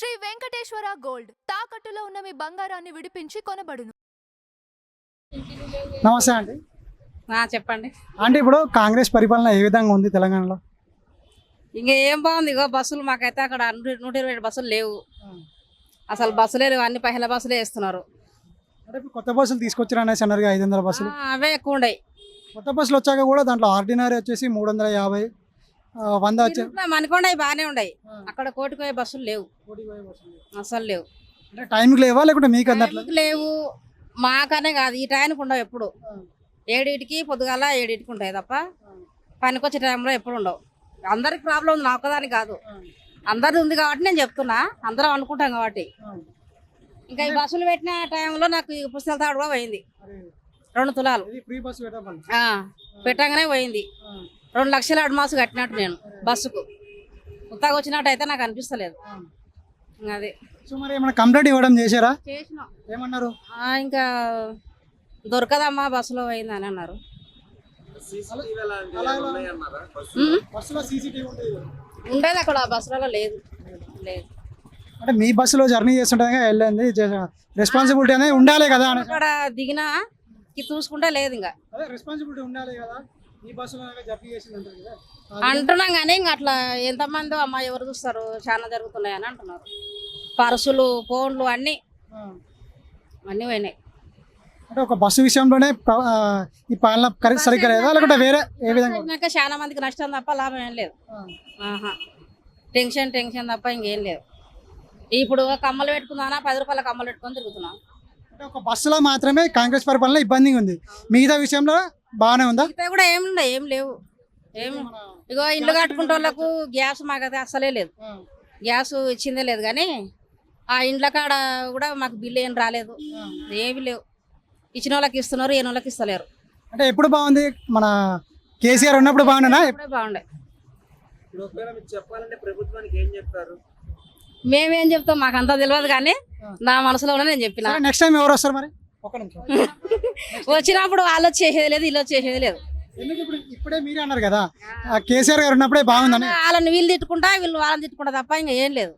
Shri Venkateswara gold. తాకట్టులో ఉన్న మీ బంగారాన్ని విడిపించి కొనబడును. నమస్తే అండి. చెప్పండి. అంటే ఇప్పుడు కాంగ్రెస్ పరిపాలన ఏ విధంగా ఉంది తెలంగాణలో? ఇంకా ఏం బాగుంది? ఇగో బస్సులు మాకైతే అక్కడ నూట నూట ఇరవై ఏడు బస్సులు లేవు. అసలు బస్సులే లేవు. అన్ని పహిల బస్సులే వేస్తున్నారు. అంటే ఇప్పుడు కొత్త బస్సులు తీసుకొచ్చారు అనేసి అన్నారు ఐదు వందల బస్సులు. ఆ, అవే ఎక్కువ ఉండయి. కొత్త బస్సులు వచ్చాక కూడా దాంట్లో ఆర్డినరీ వచ్చేసి మూడు వందల యాభై వంద మనకొండ బాగానే ఉన్నాయి. అక్కడ కోటికి పోయే బస్సులు లేవు. అసలు లేవు. అంటే టైంకి లేవా లేకుంటే మీకు లేవు. మాకనే కాదు. ఈ టైంకి ఉండవు ఎప్పుడు. ఏడింటికి పొద్దుగాల ఏడింటికి ఉంటాయి తప్ప పనికొచ్చే టైంలో ఎప్పుడు ఉండవు. అందరికి ప్రాబ్లం ఉంది. నా ఒక్కదానికి కాదు. అందరిది ఉంది కాబట్టి నేను చెప్తున్నా. అందరం అనుకుంటాం కాబట్టి. ఇంకా ఈ బస్సులు పెట్టిన టైంలో నాకు ఈ పుస్తకాల తాడు కూడా పోయింది రెండు తులాలు. పెట్టంగానే పోయింది. రెండు లక్షల అడ్వాన్స్ కట్టినట్టు నేను బస్సుకు. కొత్తగా వచ్చినట్టు అయితే నాకు అనిపిస్తలేదు. అది. సో మరి ఏమైనా కంప్లైంట్ ఇవ్వడం చేశారా? చేసినాం. ఏమన్నారు? ఇంకా దొరకదమ్మా బస్సులో పోయింది అని అన్నారు. ఉండేది అక్కడ బస్సులలో లేదు. లేదు. అంటే మీ బస్సులో జర్నీ చేస్తుండగా వెళ్ళింది రెస్పాన్సిబిలిటీ అనేది ఉండాలి కదా అని. అక్కడ దిగినా చూసుకుంటే లేదు ఇంకా. రెస్పాన్సిబిలిటీ ఉండాలి కదా. అంటున్నాం కానీ ఇంకా అట్లా ఎంతమంది అమ్మ ఎవరు చూస్తారు చాలా జరుగుతున్నాయి అని అంటున్నారు. పర్సులు ఫోన్లు అన్నీ. అన్నీ పోయినాయి. అంటే ఒక బస్సు విషయంలోనే ఈ పాలన సరిగ్గా లేదా? లేకుంటే వేరే ఏ విధంగా? చాలా మందికి నష్టం తప్ప లాభం ఏం లేదు. ఆహా. టెన్షన్ టెన్షన్ తప్ప ఇంకేం లేదు. ఇప్పుడు కమ్మలు పెట్టుకుందానా పది రూపాయల కమ్మలు పెట్టుకొని తిరుగుతున్నాం. అంటే ఒక బస్సులో మాత్రమే కాంగ్రెస్ పరిపాలన ఇబ్బందిగా ఉంది. మిగతా విషయంలో బాగానే ఉందా? కూడా ఏం ఉన్నాయి ఏం లేవు. ఏం ఇగో ఇల్లు కట్టుకుంటే వాళ్ళకు గ్యాస్ మాకైతే అస్సలే లేదు. గ్యాస్ ఇచ్చిందే లేదు కానీ ఆ ఇండ్ల కాడ కూడా మాకు బిల్లు ఏం రాలేదు. ఏమి లేవు. ఇచ్చిన వాళ్ళకి ఇస్తున్నారు ఏం వాళ్ళకి ఇస్తలేరు. అంటే ఎప్పుడు బాగుంది? మన కేసీఆర్ ఉన్నప్పుడు ఇప్పుడే బాగుండే మీకు చెప్పాలంటే ప్రభుత్వానికి ఏం చెప్తారు? మేమేం చెప్తాం మాకు అంతా తెలియదు కానీ నా మనసులో ఉన్న నేను చెప్పిన. నెక్స్ట్ టైం ఎవరు వస్తారు మరి? ఒక నిమిషం. వచ్చినప్పుడు వాళ్ళు చేసేది లేదు వీళ్ళు వచ్చి చేసేది లేదు. ఎందుకు ఇప్పుడు ఇప్పుడే మీరే అన్నారు కదా? ఆ కేసీఆర్ గారు ఉన్నప్పుడే బాగుందని. వాళ్ళని వీళ్ళు తిట్టుకుంటా వీళ్ళు వాళ్ళని తిట్టుకుంటా తప్ప ఇంకా ఏం లేదు.